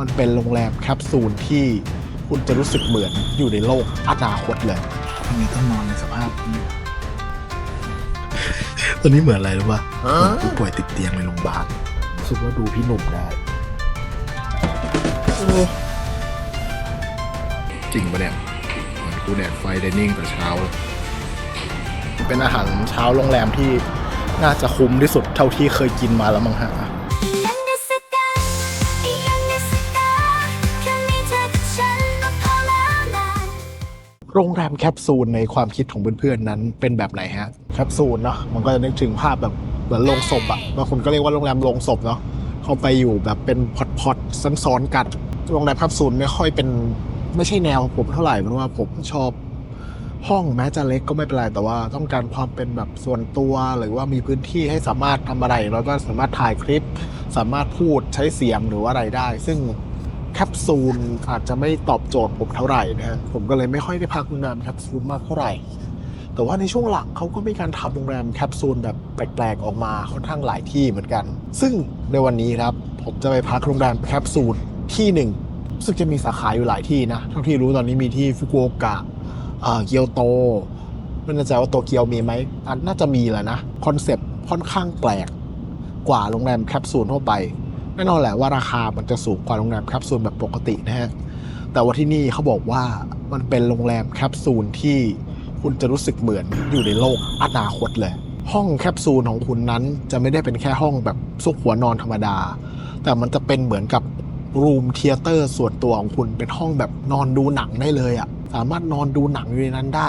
มันเป็นโรงแรมแคปซูลที่คุณจะรู้สึกเหมือนอยู่ในโลกอนาคตเลยทำไมต้องนอนในสภาพนี้ตอนนี้เหมือนอะไรรู้ป่ะเหมือนผู้ป่วยติดเตียงในโรงพยาบาลรู้สึกว่าดูพี่หนุ่มได้โอ้จริงปะเนี่ยเหมือนกูแดกไฟไดนิ่งแต่เช้าเลยเป็นอาหารเช้าโรงแรมที่น่าจะคุ้มที่สุดเท่าที่เคยกินมาแล้วมั้งฮะ โรงแรมแคปซูลในความคิดของเพื่อนๆนั้นเป็นแบบไหนฮะแคปซูลเนาะมันก็จะนึกถึงภาพแบบเหมือนโรงศพอะบางคนก็เรียกว่าโรงแรมโรงศพเนาะเข้าไปอยู่แบบเป็นพอตๆซ้อนๆกันโรงแรมแคปซูลไม่ค่อยเป็นไม่ใช่แนวผมเท่าไหร่เพราะว่าผมชอบห้องแม้จะเล็กก็ไม่เป็นไรแต่ว่าต้องการความเป็นแบบส่วนตัว หรือว่ามีพื้นที่ให้สามารถทำอะไรแล้วก็สามารถถ่ายคลิป สามารถพูดใช้เสียงหรือว่าอะไรได้ ซึ่ง ปซูลอาจจะไม่ตอบโจทย์ผมเท่าไหร่นะฮะผมก็เลยไม่ค่อยได้พักโรงแรมแคปซูลมากเท่าไหร่ แต่ว่าในช่วงหลังเขาก็มีการทำโรงแรมแคปซูลแบบแปลกๆออกมาค่อนข้างหลายที่เหมือนกัน ซึ่งในวันนี้ครับผมจะไปพักโรงแรมแคปซูลที่หนึ่งรู้สึกจะมีสาขาอยู่หลายที่นะ เท่าที่รู้ตอนนี้มีที่ฟุกุโอกะเกียวโตไม่แน่ใจว่าโตเกียวมีไหมอันน่าจะมีแหละนะ คอนเซปต์ค่อนข้างแปลกกว่าโรงแรมแคปซูลทั่วไป แน่นอนแหละว่าราคามันจะสูงกว่าโรงแรมแคปซูลแบบปกตินะฮะ แต่ว่าที่นี่เขาบอกว่ามันเป็นโรงแรมแคปซูลที่คุณจะรู้สึกเหมือนอยู่ในโลกอนาคตเลย ห้องแคปซูลของคุณนั้นจะไม่ได้เป็นแค่ห้องแบบซุกหัวนอนธรรมดา แต่มันจะเป็นเหมือนกับรูมเทเตอร์ส่วนตัวของคุณเป็นห้องแบบนอนดูหนังได้เลยอะสามารถนอนดูหนังอยู่ในนั้นได้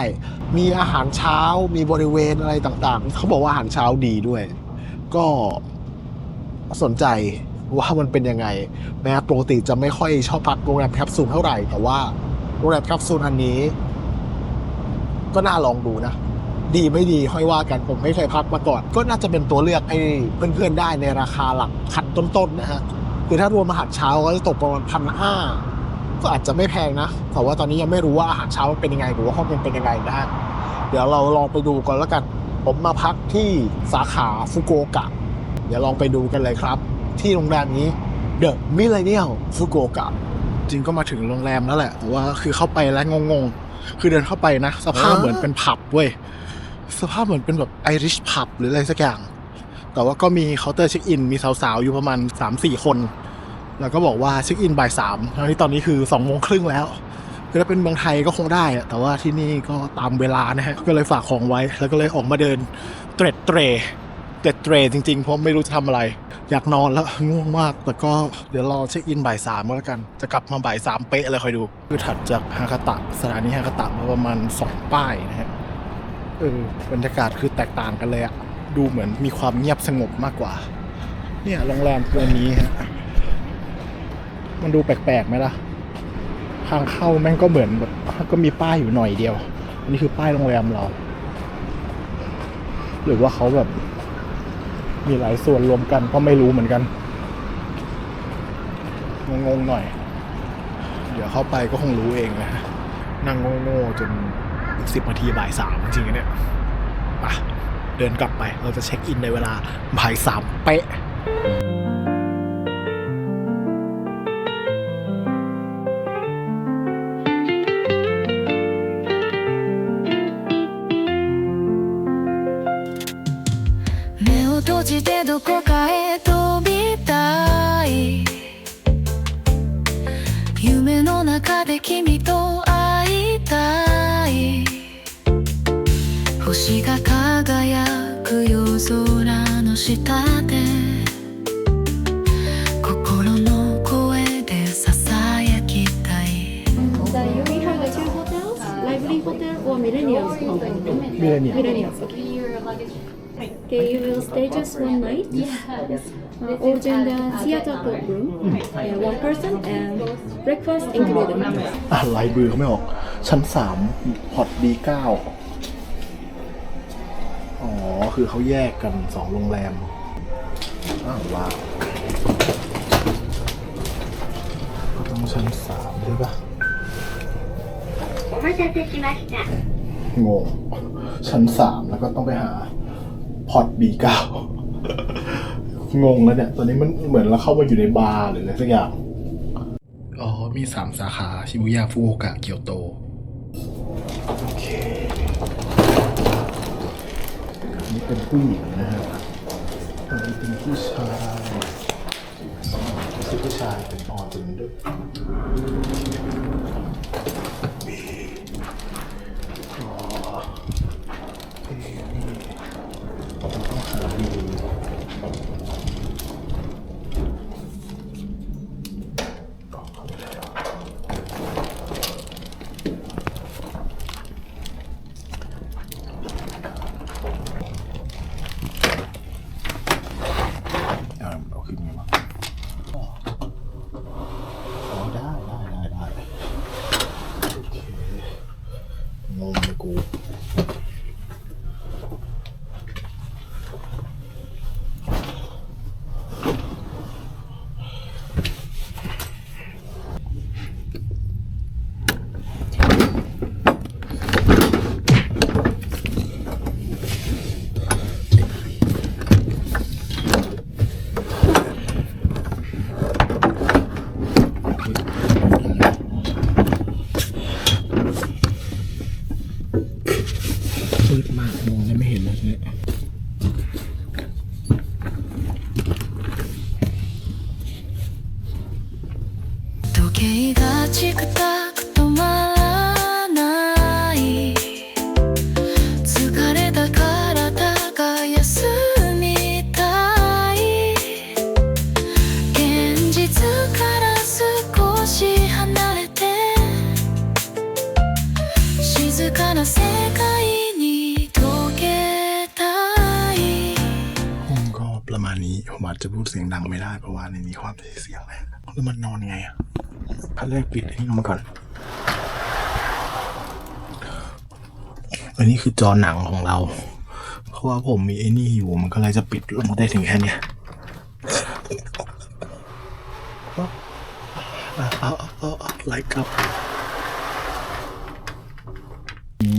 มีอาหารเช้ามีบริเวณอะไรต่างๆ เขาบอกว่าอาหารเช้าดีด้วย ก็สนใจ ว่ามันเป็นยังไงแม้ปกติจะไม่ค่อยชอบพักโรงแรมแคปซูลเท่าไหร่แต่ว่าโรงแรมแคปซูลอันนี้ ก็น่าลองดูนะ ดีไม่ดีค่อยว่ากันผมไม่เคยพักมาก่อน ก็น่าจะเป็นตัวเลือกให้เพื่อนๆได้ในราคาหลักพันต้นๆนะฮะคือถ้ารวมอาหารเช้าก็จะตกประมาณพันห้าก็อาจจะไม่แพงนะแต่ว่าตอนนี้ยังไม่รู้ว่าอาหารเช้าเป็นยังไงหรือว่าห้องมันเป็นยังไงนะฮะเดี๋ยวเราลองไปดูก่อนแล้วกัน ผมมาพักที่สาขาฟุกุโอกะ เดี๋ยวลองไปดูกันเลยครับ ที่โรงแรมนี้ The Millennial Fukuoka จริงก็มาถึงโรงแรมแล้วแหละแต่ว่าคือเข้าไปแล้วงงๆ คือเดินเข้าไปนะ สภาพเหมือนเป็นผับเว้ยสภาพเหมือนเป็นแบบไอริชผับหรืออะไรสักอย่าง แต่ว่าก็มีเคาน์เตอร์เช็คอิน มีสาวๆ อยู่ประมาณ 3-4 คน แล้วก็บอกว่าเช็คอินบ่ายสามทั้งที่ตอนนี้คือ2โมงครึ่งแล้วคือถ้าเป็นเมืองไทยก็คงได้ แต่ว่าที่นี่ก็ตามเวลานะฮะ ก็เลยฝากของไว้ แล้วก็เลยออกมาเดินเตร็ดเตรเตร็ดเตรจริงๆ เพราะไม่รู้จะทำอะไร อยากนอนแล้วง่วงมาก แต่ก็เดี๋ยวรอเช็คอินบ่ายสามก็แล้วกัน จะกลับมาบ่ายสามเป๊ะเลยคอยดู คือถัดจากฮากาตะสถานีฮากาตะมาประมาณสองป้ายนะฮะเออบรรยากาศคือแตกต่างกันเลยอะดูเหมือนมีความเงียบสงบมากกว่า เนี่ยโรงแรมตัวนี้ฮะมันดูแปลกๆไหมล่ะ ทางเข้าแม่งก็เหมือนแบบก็มีป้ายอยู่หน่อยเดียว อันนี้คือป้ายโรงแรมเรา หรือว่าเขาแบบ มีหลายส่วนรวมกันก็ไม่รู้เหมือนกัน งงๆหน่อย เดี๋ยวเข้าไปก็คงรู้เองนะนั่งโง่ๆจนสิบนาทีบ่ายสามจริงๆเนี่ยปะเดินกลับไปเราจะเช็คอินในเวลาบ่ายสามเป๊ะ 閉じてどこかへ飛びたい。夢の中で君と会いたい。星が輝く夜空の下で。心の声でささやきたい。Millennials. ะไรเนี่ย Millennials. Okay. Okay, you will stay just one night. Yes. Uh, all gender theater room. And one person and breakfast included. อ่านลายมือเขาไม่ออก ชั้นสามพอตดีเก้าอ๋อ คือเขาแยกกันสองโรงแรม อ้าวว้าวก็ต้องชั้นสามใช่ปะ お待たせしました。 งง ชั้นสามแล้วก็ต้องไปหา พอตบีเก้างงแล้วเนี่ย ตอนนี้มันเหมือนเราเข้ามาอยู่ในบาร์หรืออะไรสักอย่าง อ๋อ มีสามสาขาชิบุย่าฟุโอกะเกียวโต โอเคอันนี้เป็นผู้หญิงนะครับอันนี้เป็นผู้ชายผู้ชายเป็นออจุนด้วยอ๋อ ね。時計がチクタク止まらない。疲れた体が休みたい。現実から少し離れて。静かな世界。 นี้ผมอาจจะพูดเสียงดังไม่ได้เพราะว่าในนี้ความเสียงนะแล้วมันนอนไงอะขั้นแรกปิดไอ้นี่ลงมาก่อนอันนี้คือจอหนังของเรา เพราะว่าผมมีไอ้นี่อยู่มันก็เลยจะปิดลงได้ถึงแค่นี้เอาเอาเอาเอาไลค์กับ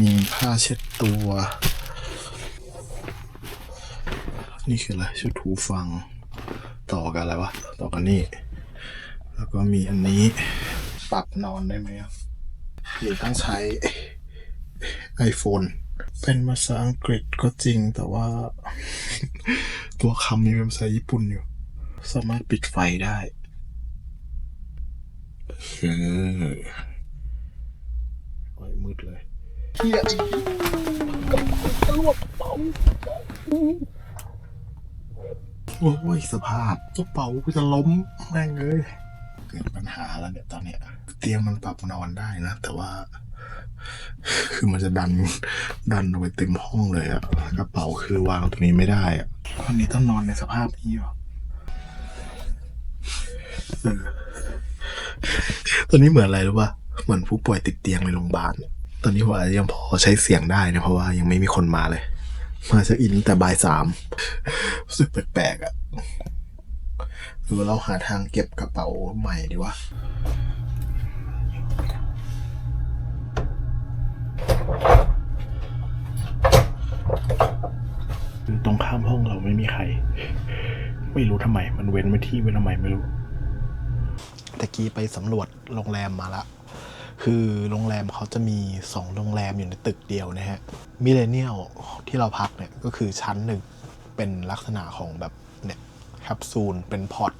มีผ้าเช็ดตัว นี่คืออะไรชุดหูฟัง ต่อกันอะไรวะ ต่อกันนี่ แล้วก็มีอันนี้ ปรับนอนได้ไหมครับหรือต้องใช้ iPhone เป็นภาษาอังกฤษก็จริงแต่ว่า ตัวคำมีเป็นภาษาญี่ปุ่นอยู่ สามารถปิดไฟได้เออโอ้ยมืดเลยเฮียกระลวกเป๋า โอ้ยสภาพกระเป๋ากูจะล้มแม่งเลยเกิดปัญหาแล้วเนี่ยตอนเนี้ย เตียงมันปรับนอนได้นะ แต่ว่า คือมันจะดันดันเอาไปเต็มห้องเลยอะกระเป๋าคือวางตรงนี้ไม่ได้อะวันนี้ต้องนอนในสภาพนี้เหรอเออตอนนี้เหมือนอะไรรู้ป่ะเหมือนผู้ป่วยติดเตียงในโรงพยาบาลเนี่ยตอนนี้ผมอาจจะยังพอใช้เสียงได้นะเพราะว่ายังไม่มีคนมาเลย มาเช็คอินตั้งแต่บ่ายสามรู้สึกแปลกๆอะ่ะหรือว่าเราหาทางเก็บกระเป๋าใหม่ดีวะคือตรงข้ามห้องเราไม่มีใคร ไม่รู้ทำไม มันเว้นไว้ที่ไว้ทำไมไม่รู้ตะกี้ไปสำรวจโรงแรมมาละ คือโรงแรมเขาจะมีสองโรงแรมอยู่ในตึกเดียวนะฮะมิเลเนียลที่เราพักเนี่ยก็คือชั้นหนึ่งเป็นลักษณะของแบบเนี่ยแคปซูลเป็นพอร์ต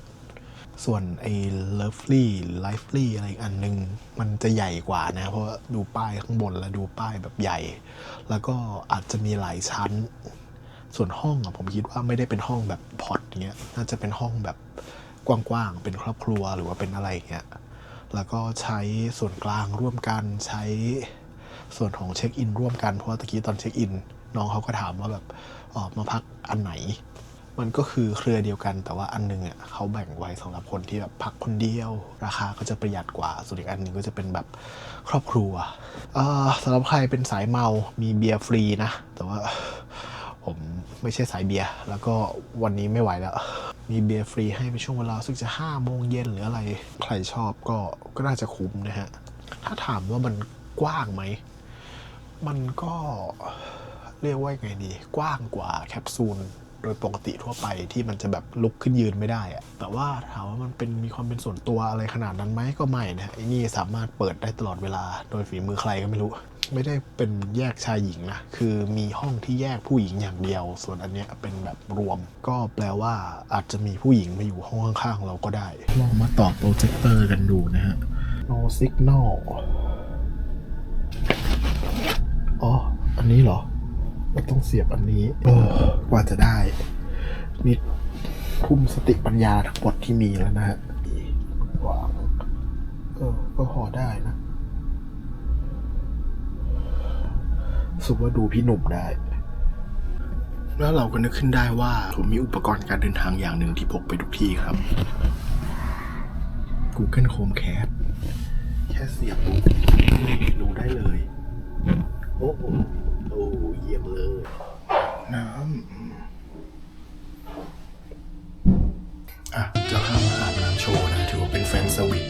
ส่วนไอ้เลิฟลี่ไลฟ์ลี่อะไรอีกอันหนึง มันจะใหญ่กว่านะ เพราะว่าดูป้ายข้างบนแล้วดูป้ายแบบใหญ่ แล้วก็อาจจะมีหลายชั้น ส่วนห้องอะผมคิดว่าไม่ได้เป็นห้องแบบพอร์ตเงี้ย น่าจะเป็นห้องแบบกว้างๆ เป็นครอบครัวหรือว่าเป็นอะไรเงี้ย แล้วก็ใช้ส่วนกลางร่วมกันใช้ส่วนของเช็คอินร่วมกันเพราะว่าตะกี้ตอนเช็คอินน้องเขาก็ถามว่าแบบออกมาพักอันไหน มันก็คือเครือเดียวกัน แต่ว่าอันหนึงอะเขาแบ่งไว้สำหรับคนที่แบบพักคนเดียว ราคาก็จะประหยัดกว่า ส่วนอีกอันหนึงก็จะเป็นแบบครอบครัวสำหรับใครเป็นสายเมา มีเบียร์ฟรีนะ แต่ว่าผมไม่ใช่สายเบียร์แล้วก็วันนี้ไม่ไหวแล้ว มีเบียร์ฟรีให้ไปช่วงเวลาซึ่งจะห้าโมงเย็นหรืออะไร ใครชอบก็ก็น่าจะคุ้มนะฮะ ถ้าถามว่ามันกว้างไหม มันก็เรียกว่าไงดี กว้างกว่าแคปซูลโดยปกติทั่วไปที่มันจะแบบลุกขึ้นยืนไม่ได้อะแต่ว่าถามว่ามันเป็นมีความเป็นส่วนตัวอะไรขนาดนั้นไหมก็ไม่นะไอ้นี่สามารถเปิดได้ตลอดเวลา โดยฝีมือใครก็ไม่รู้ ไม่ได้เป็นแยกชายหญิงนะ คือมีห้องที่แยกผู้หญิงอย่างเดียว ส่วนอันเนี้ยเป็นแบบรวม ก็แปลว่าอาจจะมีผู้หญิงมาอยู่ห้องข้างๆเราก็ได้ ลองมาต่อโปรเจคเตอร์กันดูนะฮะ no signal อ๋อ อันนี้เหรอเราต้องเสียบอันนี้ เออกว่าจะได้ นี่ทุ่มสติปัญญาทั้งหมดที่มีแล้วนะฮะวางเออ ก็พอได้นะ สุว่าดูพี่หนุ่มได้ แล้วเราก็นึกขึ้นได้ว่า ผมมีอุปกรณ์การเดินทางอย่างหนึ่งที่พกไปทุกที่ครับ Google Chromecast แค่เสียบปุ๊บดูได้เลย โอ้โหโอ้เยี่ยมเลย น้ำ อะเจะห้ามอาบน้ำโชว์นะ ถือว่าเป็นแฟนสวิต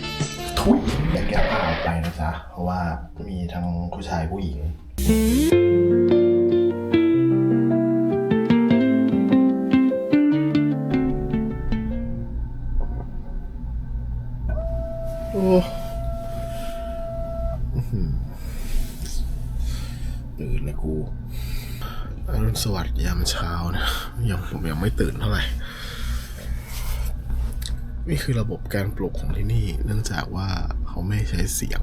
ทุยแต่แก้ผ้าออกไปนะจ๊ะ เพราะว่ามีทั้งผู้ชายผู้หญิง โอ้ตื่นเลยกูอรุณสวัสดิ์ยามเช้านะ ยังผมยังไม่ตื่นเท่าไหร่ นี่คือระบบการปลุกของที่นี่ เนื่องจากว่าเขาไม่ใช้เสียง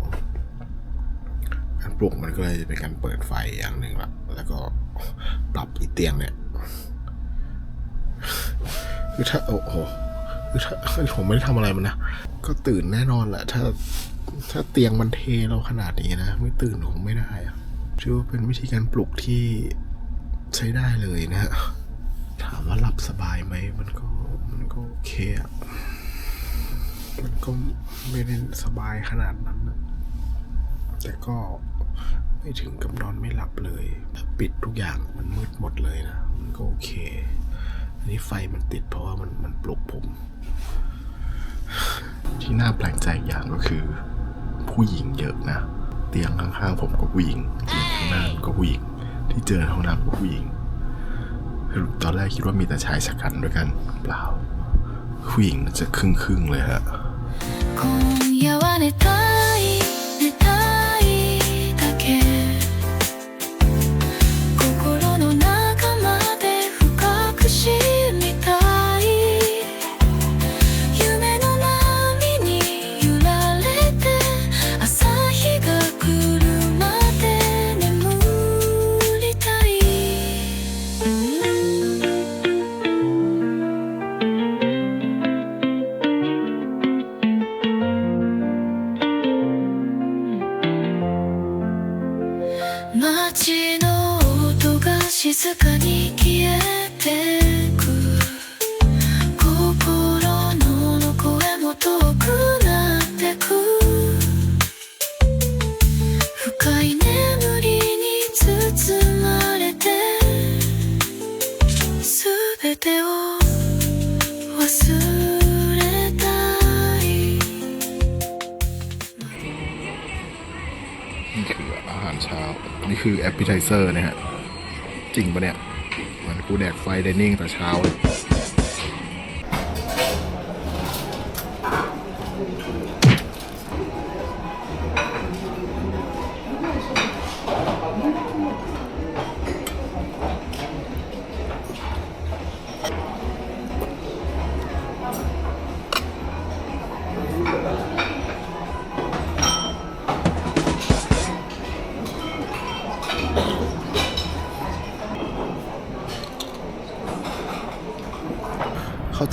ปลุกมันก็เลยเป็นการเปิดไฟอย่างหนึ่งละแล้วก็ปรับอีเตียงเนี่ยคือถ้าโอ้โหคือถ้าผมไม่ได้ทำอะไรมันนะก็ตื่นแน่นอนแหละถ้าถ้าเตียงมันเทเราขนาดนี้นะ ไม่ตื่นคงไม่ได้อะชื่อว่าเป็นวิธีการปลุกที่ใช้ได้เลยนะฮะถามว่าหลับสบายไหมมันก็มันก็โอเคอะมันก็ไม่ได้สบายขนาดนั้นนะแต่ก็ ไม่ถึงกับนอนไม่หลับเลยปิดทุกอย่างมันมืดหมดเลยนะมันก็โอเค อันนี้ไฟมันติดเพราะว่ามันมันปลุกผม ที่น่าแปลกใจอย่างก็คือ ผู้หญิงเยอะนะ เตียงข้างๆผมก็ผู้หญิงเตียงข้างหน้าก็ผู้หญิง ที่เจอในห้องน้ำก็ผู้หญิงตอนแรกคิดว่ามีแต่ชายชะกันด้วยกันเปล่าผู้หญิงน่าจะครึ่งครึ่งๆเลยฮะ 街の音が静かに消えて นี่คืออาหารเช้า นี่คือแอปเปิลไทเซอร์นะฮะ จริงปะเนี่ยมันกูแดกไฟไดนิ่งแต่เช้าเลย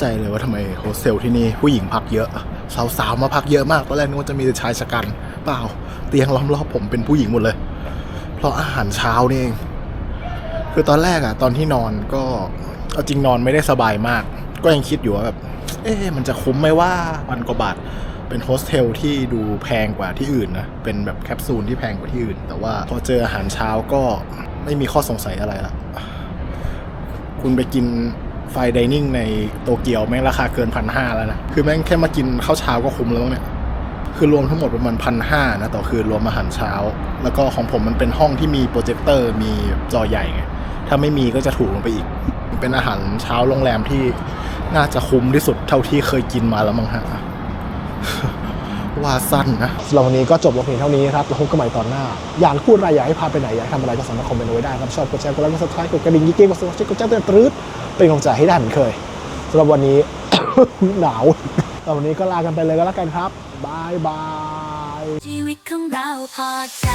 ใจเลยว่าทำไมโฮสเทลที่นี่ผู้หญิงพักเยอะ สาวๆมาพักเยอะมากตอนแรกนึกว่าจะมีแต่ชายชะกัน เปล่า เตียงล้อมรอบผมเป็นผู้หญิงหมดเลย เพราะอาหารเช้านี่เองคือตอนแรกอะตอนที่นอนก็เอาจริงนอนไม่ได้สบายมาก ก็ยังคิดอยู่ว่าแบบเอ๊ะมันจะคุ้มไหมว่าพันกว่าบาทเป็นโฮสเทลที่ดูแพงกว่าที่อื่นนะ เป็นแบบแคปซูลที่แพงกว่าที่อื่น แต่ว่าพอเจออาหารเช้าก็ไม่มีข้อสงสัยอะไรละคุณไปกิน ไฟไดนิ่งในโตเกียวแม่งราคาเกินพันห้าแล้วนะ คือแม่งแค่มากินข้าวเช้าก็คุ้มแล้วมั้งเนี่ย คือรวมทั้งหมดประมาณพันห้านะ ต่อคืนรวมอาหารเช้า แล้วก็ของผมมันเป็นห้องที่มีโปรเจคเตอร์มีจอใหญ่ไง ถ้าไม่มีก็จะถูกลงไปอีก เป็นอาหารเช้าโรงแรมที่น่าจะคุ้มที่สุดเท่าที่เคยกินมาแล้วมั้งฮะ ว่าสั้นนะสำหรับวันนี้ก็จบลงเพียงเท่านี้ครับ แล้วพบกันใหม่ตอนหน้า อยากพูดอะไรอยากให้พาไปไหน อยากทำอะไรก็สามารถคอมเมนต์ไว้ได้ครับ ชอบกดแชร์กดไลค์กดซับสไครต์กดกระดิ่งกิ๊กๆกดซับสไครกดแจ้งเตือนตรื๊ดเป็นกำลังใจให้ได้เหมือนเคยสำหรับวันนี้ หนาวสำหรับวันนี้ก็ลากันไปเลยก็แล้วกันครับบายบายชีวิตของเราพอใจ